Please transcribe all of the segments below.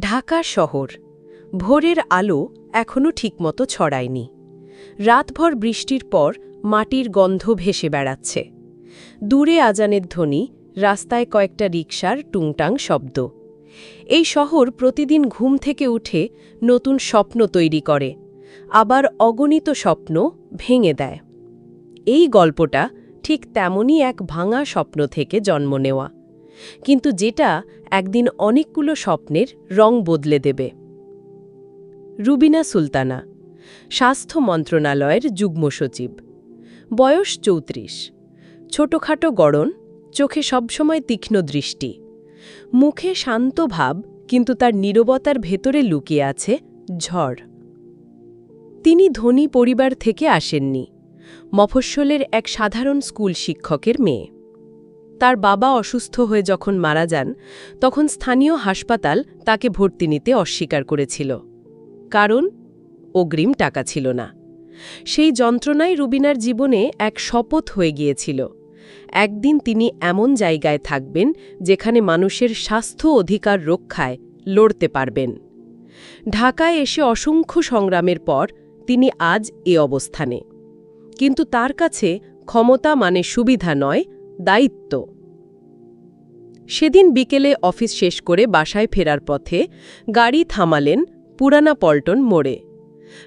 ঢাকা শহর। ভোরের আলো এখনও ঠিকমতো ছড়ায়নি। রাতভর বৃষ্টির পর মাটির গন্ধ ভেসে বেড়াচ্ছে। দূরে আজানের ধ্বনি, রাস্তায় কয়েকটা রিকশার টুংটাং শব্দ। এই শহর প্রতিদিন ঘুম থেকে উঠে নতুন স্বপ্ন তৈরি করে, আবার অগণিত স্বপ্ন ভেঙে দেয়। এই গল্পটা ঠিক তেমনই এক ভাঙা স্বপ্ন থেকে জন্ম নেওয়া। কিন্তু যেটা একদিন অনেকগুলো স্বপ্নের রং বদলে দেবে। রুবিনা সুলতানা, স্বাস্থ্য মন্ত্রণালয়ের যুগ্ম সচিব। বয়স চৌত্রিশ। ছোটখাটো গড়ন, চোখে সবসময় তীক্ষ্ণ দৃষ্টি। মুখে শান্ত ভাব, কিন্তু তার নীরবতার ভেতরে লুকিয়ে আছে ঝড়। তিনি ধনী পরিবার থেকে আসেননি। মফস্বলের এক সাধারণ স্কুল শিক্ষকের মেয়ে। তার বাবা অসুস্থ হয়ে যখন মারা যান, তখন স্থানীয় হাসপাতাল তাকে ভর্তি নিতে অস্বীকার করেছিল। কারণ, অগ্রিম টাকা ছিল না। সেই যন্ত্রণাই রুবিনার জীবনে এক শপথ হয়ে গিয়েছিল। একদিন তিনি এমন জায়গায় থাকবেন, যেখানে মানুষের স্বাস্থ্য অধিকার রক্ষায় লড়তে পারবেন। ঢাকায় এসে অসংখ্য সংগ্রামের পর তিনি আজ এ অবস্থানে। কিন্তু তার কাছে ক্ষমতা মানে সুবিধা নয় দায়িত্ব। সেদিন বিকেলে অফিস শেষ করে বাসায় ফেরার পথে গাড়ি থামালেন পুরানা পল্টন মোড়ে।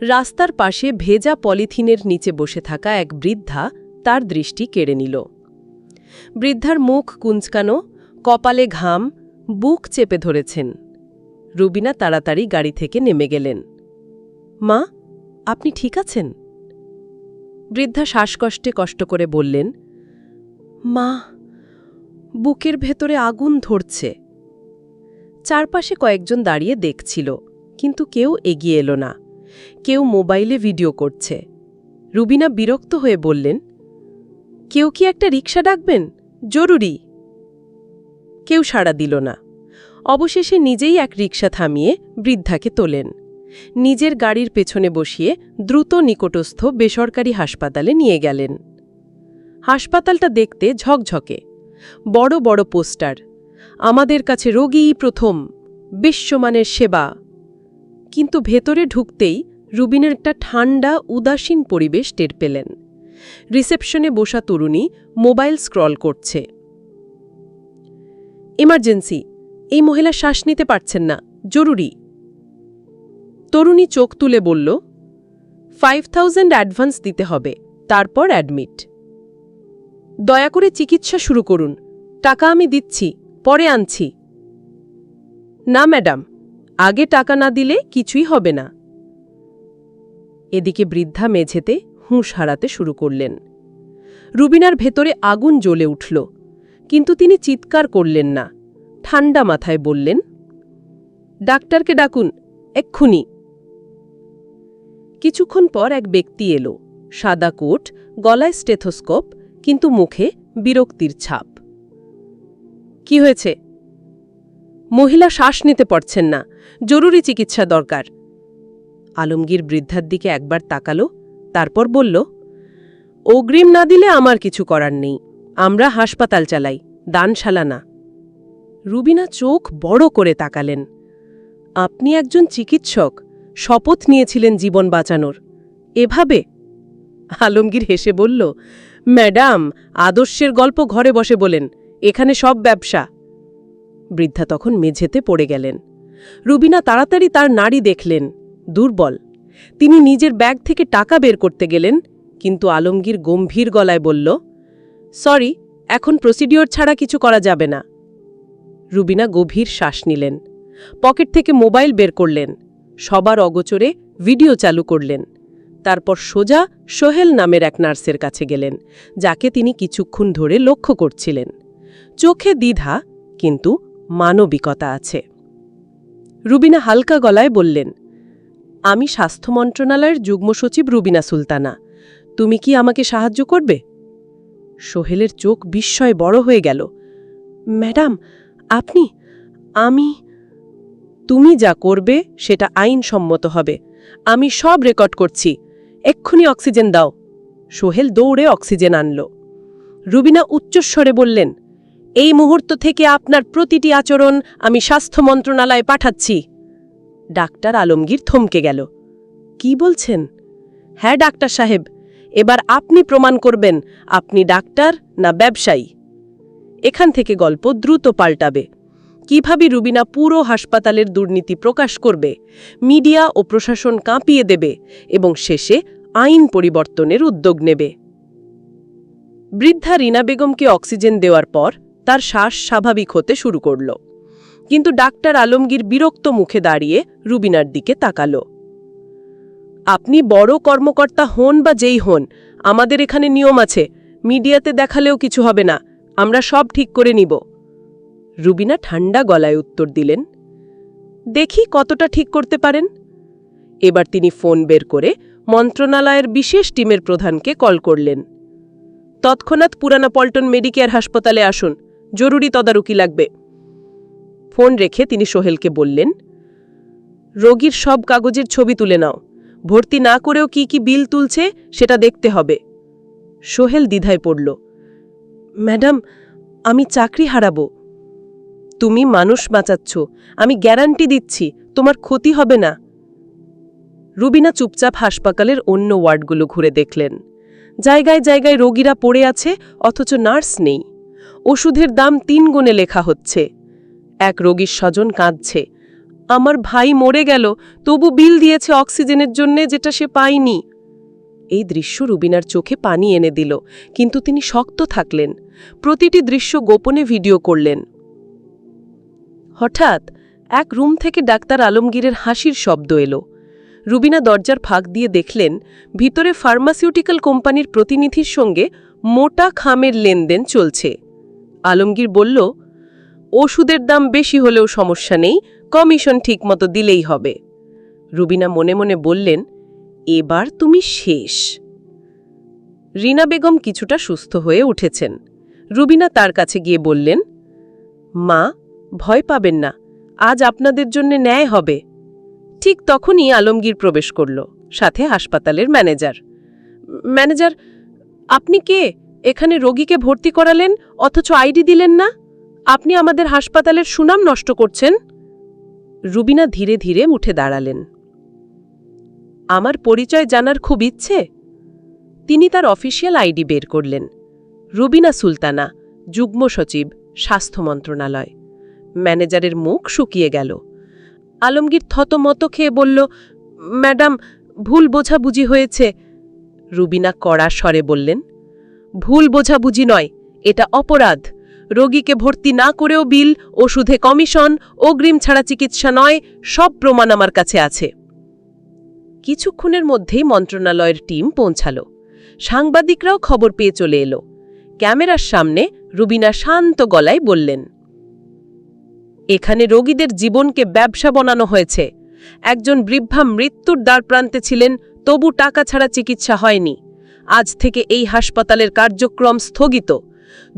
রাস্তার পাশে ভেজা পলিথিনের নিচে বসে থাকা এক বৃদ্ধা তার দৃষ্টি কেড়ে নিল। বৃদ্ধার মুখ কুঞ্চকানো কপালে ঘাম, বুক চেপে ধরেছেন। রুবিনা তাড়াতাড়ি গাড়ি থেকে নেমে গেলেন। মা, আপনি ঠিক আছেন? বৃদ্ধা শ্বাসকষ্টে কষ্ট করে বললেন মা, বুকের ভেতরে আগুন ধরছে। চারপাশে কয়েকজন দাঁড়িয়ে দেখছিল, কিন্তু কেউ এগিয়ে এলো না। কেউ মোবাইলে ভিডিও করছে। রুবিনা বিরক্ত হয়ে বললেন, কেউ কি একটা রিক্সা ডাকবেন? জরুরি। কেউ সাড়া দিল না। অবশেষে নিজেই এক রিক্সা থামিয়ে বৃদ্ধাকে তোলেন। নিজের গাড়ির পেছনে বসিয়ে দ্রুত নিকটস্থ বেসরকারি হাসপাতালে নিয়ে গেলেন। হাসপাতালটা দেখতে ঝকঝকে। বড় বড় পোস্টার। আমাদের কাছে রোগীই প্রথম। বিশ্বমানের সেবা। কিন্তু ভেতরে ঢুকতেই রুবিনের একটা ঠান্ডা, উদাসীন পরিবেশ টের পেলেন। রিসেপশনে বসা তরুণী মোবাইল স্ক্রল করছে। ইমার্জেন্সি, এই মহিলা শ্বাস নিতে পারছেন না, জরুরি। তরুণী চোখ তুলে বলল, ফাইভ থাউজেন্ড অ্যাডভান্স দিতে হবে, তারপর অ্যাডমিট। দয়া করে চিকিৎসা শুরু করুন। টাকা আমি দিচ্ছি, পরে আনছি। না, ম্যাডাম, আগে টাকা না দিলে কিছুই হবে না। এদিকে বৃদ্ধা মেঝেতে হুঁশ হারাতে শুরু করলেন। রুবিনার ভেতরে আগুন জ্বলে উঠল, কিন্তু তিনি চিৎকার করলেন না। ঠান্ডা মাথায় বললেন, ডাক্তারকে ডাকুন, এক্ষুনি। কিছুক্ষণ পর এক ব্যক্তি এলো, সাদা কোট, গলায় স্টেথোস্কোপ কিন্তু মুখে বিরক্তির ছাপ। কি হয়েছে? মহিলা শ্বাস নিতে পারছেন না। জরুরি চিকিৎসা দরকার। আলমগীর বৃদ্ধার দিকে একবার তাকালো, তারপর বলল, অগ্রিম না দিলে আমার কিছু করার নেই। আমরা হাসপাতাল চালাই, দানশালা না। রুবিনা চোখ বড় করে তাকালেন। আপনি একজন চিকিৎসক, শপথ নিয়েছিলেন জীবন বাঁচানোর। এভাবে? আলমগীর হেসে বলল ম্যাডাম, আদর্শের গল্প ঘরে বসে বলেন, এখানে সব ব্যবসা। বৃদ্ধা তখন মেঝেতে পড়ে গেলেন। রুবিনা তাড়াতাড়ি তার নাড়ি দেখলেন, দুর্বল। তিনি নিজের ব্যাগ থেকে টাকা বের করতে গেলেন, কিন্তু আলমগীর গম্ভীর গলায় বলল, সরি, এখন প্রসিডিওর ছাড়া কিছু করা যাবে না। রুবিনা গভীর শ্বাস নিলেন, পকেট থেকে মোবাইল বের করলেন, সবার অগোচরে ভিডিও চালু করলেন। তারপর সোজা সোহেল নামের এক নার্সের কাছে গেলেন, যাকে তিনি কিছুক্ষণ ধরে লক্ষ্য করছিলেন। চোখে দ্বিধা, কিন্তু মানবিকতা আছে। রুবিনা হালকা গলায় বললেন, আমি স্বাস্থ্য মন্ত্রণালয়ের যুগ্ম সচিব রুবিনা সুলতানা। তুমি কি আমাকে সাহায্য করবে? সোহেলের চোখ বিস্ময় বড় হয়ে গেল, ম্যাডাম, আপনি, আমি, তুমি যা করবে সেটা আইনসম্মত হবে। আমি সব রেকর্ড করছি। এক্ষুনি অক্সিজেন দাও। সোহেল দৌড়ে অক্সিজেন আনল। রুবিনা উচ্চস্বরে বললেন, এই মুহূর্ত থেকে আপনার প্রতিটি আচরণ আমি স্বাস্থ্য মন্ত্রণালয়ে পাঠাচ্ছি। ডাক্তার আলমগীর থমকে গেল। কি বলছেন? হ্যাঁ ডাক্তার সাহেব, এবার আপনি প্রমাণ করবেন আপনি ডাক্তার না ব্যবসায়ী। এখান থেকে গল্প দ্রুত পাল্টাবে। কীভাবে রুবিনা পুরো হাসপাতালের দুর্নীতি প্রকাশ করবে, মিডিয়া ও প্রশাসন কাঁপিয়ে দেবে এবং শেষে আইন পরিবর্তনের উদ্যোগ নেবে। বৃদ্ধা রিনা বেগমকে অক্সিজেন দেওয়ার পর তার শ্বাস স্বাভাবিক হতে শুরু করল। কিন্তু ডাক্তার আলমগীর বিরক্ত মুখে দাঁড়িয়ে রুবিনার দিকে তাকাল। আপনি বড় কর্মকর্তা হন বা যেই হন, আমাদের এখানে নিয়ম আছে, মিডিয়াতে দেখালেও কিছু হবে না, আমরা সব ঠিক করে নিব। রুবিনা ঠান্ডা গলায় উত্তর দিলেন, দেখি কতটা ঠিক করতে পারেন। এবার তিনি ফোন বের করে মন্ত্রণালয়ের বিশেষ টিমের প্রধানকে কল করলেন। তৎক্ষণাৎ পুরানা পল্টন মেডিকেয়ার হাসপাতালে আসুন, জরুরি তদারকি লাগবে। ফোন রেখে তিনি সোহেলকে বললেন, রোগীর সব কাগজের ছবি তুলে নাও। ভর্তি না করেও কি কি বিল তুলছে সেটা দেখতে হবে। সোহেল দ্বিধায় পড়ল, ম্যাডাম, আমি চাকরি হারাবো। তুমি মানুষ বাঁচাচ্ছ। আমি গ্যারান্টি দিচ্ছি, তোমার ক্ষতি হবে না। রুবিনা চুপচাপ হাসপাতালের অন্য ওয়ার্ডগুলো ঘুরে দেখলেন। জায়গায় জায়গায় রোগীরা পড়ে আছে, অথচ নার্স নেই। ওষুধের দাম তিন গুণে লেখা হচ্ছে। এক রোগীর স্বজন কাঁদছে। আমার ভাই মরে গেল, তবু বিল দিয়েছে অক্সিজেনের জন্যে যেটা সে পায়নি। এই দৃশ্য রুবিনার চোখে পানি এনে দিল, কিন্তু তিনি শক্ত থাকলেন। প্রতিটি দৃশ্য গোপনে ভিডিও করলেন। হঠাৎ এক রুম থেকে ডাক্তার আলমগীরের হাসির শব্দ এলো। রুবিনা দরজার ফাঁক দিয়ে দেখলেন, ভিতরে ফার্মাসিউটিক্যাল কোম্পানির প্রতিনিধির সঙ্গে মোটা খামের লেনদেন চলছে। আলমগীর বলল, ওষুধের দাম বেশি হলেও সমস্যা নেই, কমিশন ঠিকমতো দিলেই হবে। রুবিনা মনে মনে বললেন, এবার তুমি শেষ। রিনা বেগম কিছুটা সুস্থ হয়ে উঠেছেন। রুবিনা তার কাছে গিয়ে বললেন, মা, ভয় পাবেন না, আজ আপনাদের জন্য ন্যায় হবে। ঠিক তখনই আলমগীর প্রবেশ করল, সাথে হাসপাতালের ম্যানেজার। ম্যানেজার, আপনি কে? এখানে রোগীকে ভর্তি করালেন, অথচ আইডি দিলেন না? আপনি আমাদের হাসপাতালের সুনাম নষ্ট করছেন? রুবিনা ধীরে ধীরে উঠে দাঁড়ালেন। আমার পরিচয় জানার খুব ইচ্ছে? তিনি তার অফিসিয়াল আইডি বের করলেন। রুবিনা সুলতানা, যুগ্ম সচিব, স্বাস্থ্য মন্ত্রণালয়। ম্যানেজারের মুখ শুকিয়ে গেল। আলমগীর থতমত খেয়ে বলল, ম্যাডাম, ভুল বোঝাবুঝি হয়েছে। রুবিনা কড়া স্বরে বললেন, ভুল বোঝাবুঝি নয়, এটা অপরাধ। রোগীকে ভর্তি না করেও বিল, ওষুধে কমিশন, অগ্রিম ছাড়া চিকিৎসা নয়, সব প্রমাণ আমার কাছে আছে। কিছুক্ষণের মধ্যেই মন্ত্রণালয়ের টিম পৌঁছাল। সাংবাদিকরাও খবর পেয়ে চলে এলো। ক্যামেরার সামনে রুবিনা শান্ত গলায় বললেন এখানে রোগীদের জীবনকে ব্যবসা বানানো হয়েছে। একজন বৃদ্ধা মৃত্যুর দ্বারপ্রান্তে ছিলেন, তবু টাকা ছাড়া চিকিৎসা হয়নি। আজ থেকে এই হাসপাতালের কার্যক্রম স্থগিত।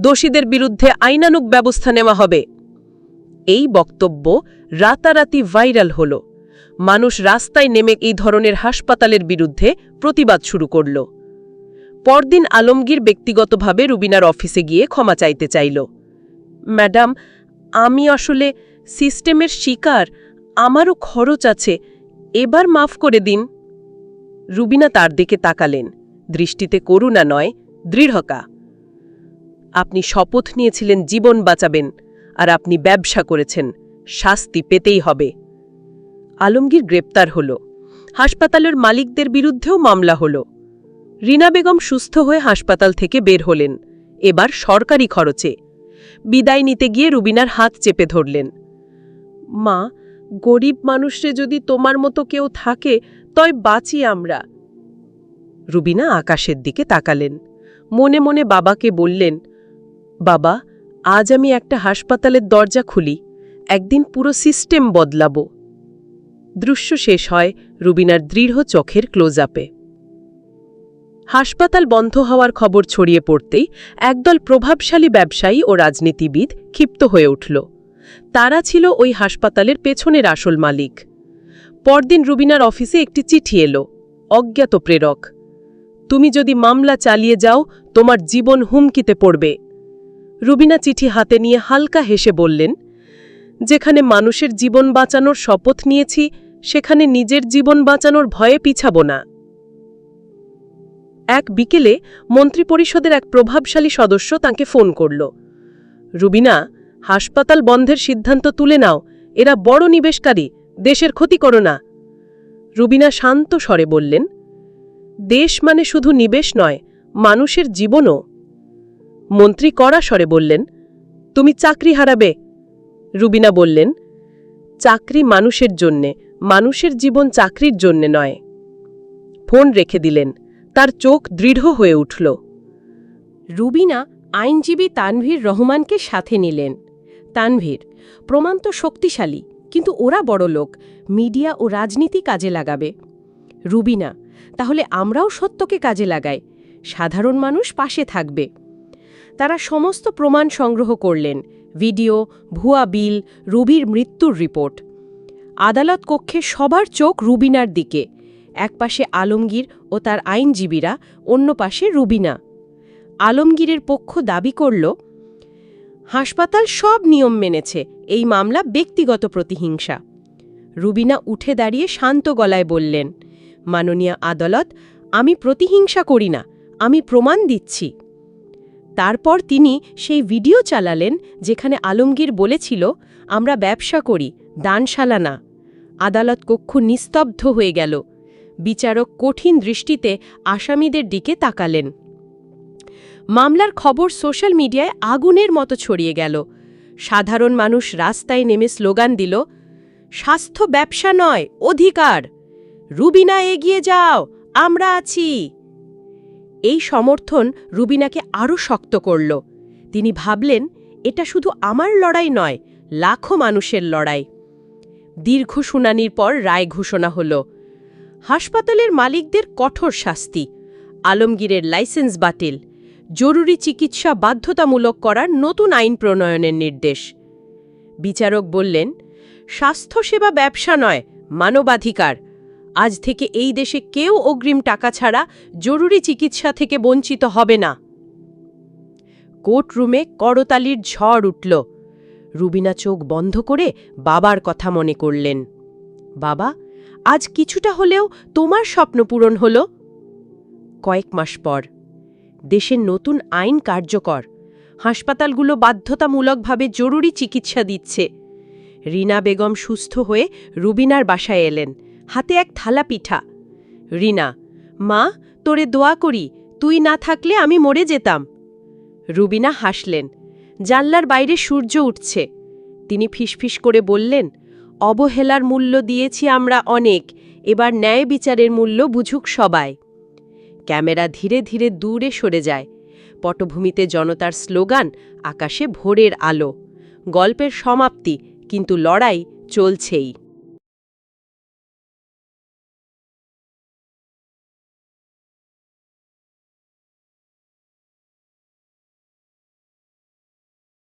দোষীদের বিরুদ্ধে আইনানুক ব্যবস্থা নেওয়া হবে। এই বক্তব্য রাতারাতি ভাইরাল হল। মানুষ রাস্তায় নেমে এই ধরনের হাসপাতালের বিরুদ্ধে প্রতিবাদ শুরু করল। পরদিন আলমগীর ব্যক্তিগতভাবে রুবিনার অফিসে গিয়ে ক্ষমা চাইতে চাইল। ম্যাডাম আমি আসলে সিস্টেমের শিকার, আমারও খরচ আছে, এবার মাফ করে দিন। রুবিনা তার দিকে তাকালেন, দৃষ্টিতে করুণা নয় দৃঢ়কা আপনি শপথ নিয়েছিলেন জীবন বাঁচাবেন, আর আপনি ব্যবসা করেছেন, শাস্তি পেতেই হবে। আলমগীর গ্রেপ্তার হল, হাসপাতালের মালিকদের বিরুদ্ধেও মামলা হল। রিনা বেগম সুস্থ হয়ে হাসপাতাল থেকে বের হলেন, এবার সরকারি খরচে বিদায় নিতে গিয়ে রুবিনার হাত চেপে ধরলেন। মা, গরিব মানুষে যদি তোমার মতো কেউ থাকে, তয় বাঁচি আমরা। রুবিনা আকাশের দিকে তাকালেন। মনে মনে বাবাকে বললেন, বাবা, আজ আমি একটা হাসপাতালের দরজা খুলি, একদিন পুরো সিস্টেম বদলাব। দৃশ্য শেষ হয় রুবিনার দৃঢ় চোখের ক্লোজ আপে হাসপাতাল বন্ধ হওয়ার খবর ছড়িয়ে পড়তেই একদল প্রভাবশালী ব্যবসায়ী ও রাজনীতিবিদ ক্ষিপ্ত হয়ে উঠল। তারা ছিল ওই হাসপাতালের পেছনের আসল মালিক। পরদিন রুবিনার অফিসে একটি চিঠি এলো, অজ্ঞাত প্রেরক। তুমি যদি মামলা চালিয়ে যাও, তোমার জীবন হুমকিতে পড়বে। রুবিনা চিঠি হাতে নিয়ে হালকা হেসে বললেন, যেখানে মানুষের জীবন বাঁচানোর শপথ নিয়েছি, সেখানে নিজের জীবন বাঁচানোর ভয়ে পিছাব না। এক বিকেলে মন্ত্রিপরিষদের এক প্রভাবশালী সদস্য তাকে ফোন করল। রুবিনা, হাসপাতাল বন্ধের সিদ্ধান্ত তুলে নাও, এরা বড় নিবেশকারী, দেশের ক্ষতি করো না। রুবিনা শান্ত স্বরে বললেন, দেশ মানে শুধু নিবেশ নয়, মানুষের জীবনও। মন্ত্রী কড়া স্বরে বললেন, তুমি চাকরি হারাবে। রুবিনা বললেন, চাকরি মানুষের জন্যে, মানুষের জীবন চাকরির জন্যে নয়। ফোন রেখে দিলেন তার চোখ দৃঢ় হয়ে উঠল। রুবিনা আইনজীবী তানভীর রহমানকে সাথে নিলেন। তানভীর, প্রমাণ তো শক্তিশালী, কিন্তু ওরা বড় লোক, মিডিয়া ও রাজনীতি কাজে লাগাবে। রুবিনা, তাহলে আমরাও সত্যকে কাজে লাগাই, সাধারণ মানুষ পাশে থাকবে। তারা সমস্ত প্রমাণ সংগ্রহ করলেন, ভিডিও, ভুয়া বিল, রুবির মৃত্যুর রিপোর্ট। আদালত কক্ষে সবার চোখ রুবিনার দিকে একপাশে আলমগীর ও তার আইনজীবীরা, অন্য পাশে রুবিনা। আলমগীরের পক্ষ দাবি করল, হাসপাতাল সব নিয়ম মেনেছে, এই মামলা ব্যক্তিগত প্রতিহিংসা। রুবিনা উঠে দাঁড়িয়ে শান্ত গলায় বললেন, মাননীয় আদালত, আমি প্রতিহিংসা করি না, আমি প্রমাণ দিচ্ছি। তারপর তিনি সেই ভিডিও চালালেন, যেখানে আলমগীর বলেছিল, আমরা ব্যবসা করি, দানশালা না। আদালত কক্ষ নিস্তব্ধ হয়ে গেল। বিচারক কঠিন দৃষ্টিতে আসামিদের দিকে তাকালেন। মামলার খবর সোশ্যাল মিডিয়ায় আগুনের মতো ছড়িয়ে গেল। সাধারণ মানুষ রাস্তায় নেমে স্লোগান দিল, স্বাস্থ্য ব্যবসা নয়, অধিকার। রুবিনা এগিয়ে যাও, আমরা আছি। এই সমর্থন রুবিনাকে আরও শক্ত করল। তিনি ভাবলেন, এটা শুধু আমার লড়াই নয়, লাখো মানুষের লড়াই। দীর্ঘ শুনানির পর রায় ঘোষণা হল। হাসপাতালের মালিকদের কঠোর শাস্তি, আলমগীরের লাইসেন্স বাতিল, জরুরি চিকিৎসা বাধ্যতামূলক করার নতুন আইন প্রণয়নের নির্দেশ। বিচারক বললেন, স্বাস্থ্যসেবা ব্যবসা নয়, মানবাধিকার। আজ থেকে এই দেশে কেউ অগ্রিম টাকা ছাড়া জরুরি চিকিৎসা থেকে বঞ্চিত হবে না। কোর্টরুমে করতালির ঝড় উঠল। রুবিনা চোখ বন্ধ করে বাবার কথা মনে করলেন। বাবা আজ কিছুটা হলেও তোমার স্বপ্ন পূরণ হল। কয়েক মাস পর, দেশের নতুন আইন কার্যকর, হাসপাতালগুলো বাধ্যতামূলকভাবে জরুরি চিকিৎসা দিচ্ছে। রিনা বেগম সুস্থ হয়ে রুবিনার বাসায় এলেন, হাতে এক থালা পিঠা। রিনা, মা, তোরে দোয়া করি, তুই না থাকলে আমি মরে যেতাম। রুবিনা হাসলেন, জানলার বাইরে সূর্য উঠছে। তিনি ফিসফিস করে বললেন অবহেলার মূল্য দিয়েছি আমরা অনেক, এবার ন্যায় বিচারের মূল্য বুঝুক সবাই। ক্যামেরা ধীরে ধীরে দূরে সরে যায়। পটভূমিতে জনতার স্লোগান, আকাশে ভোরের আলো। গল্পের সমাপ্তি, কিন্তু লড়াই চলছেই।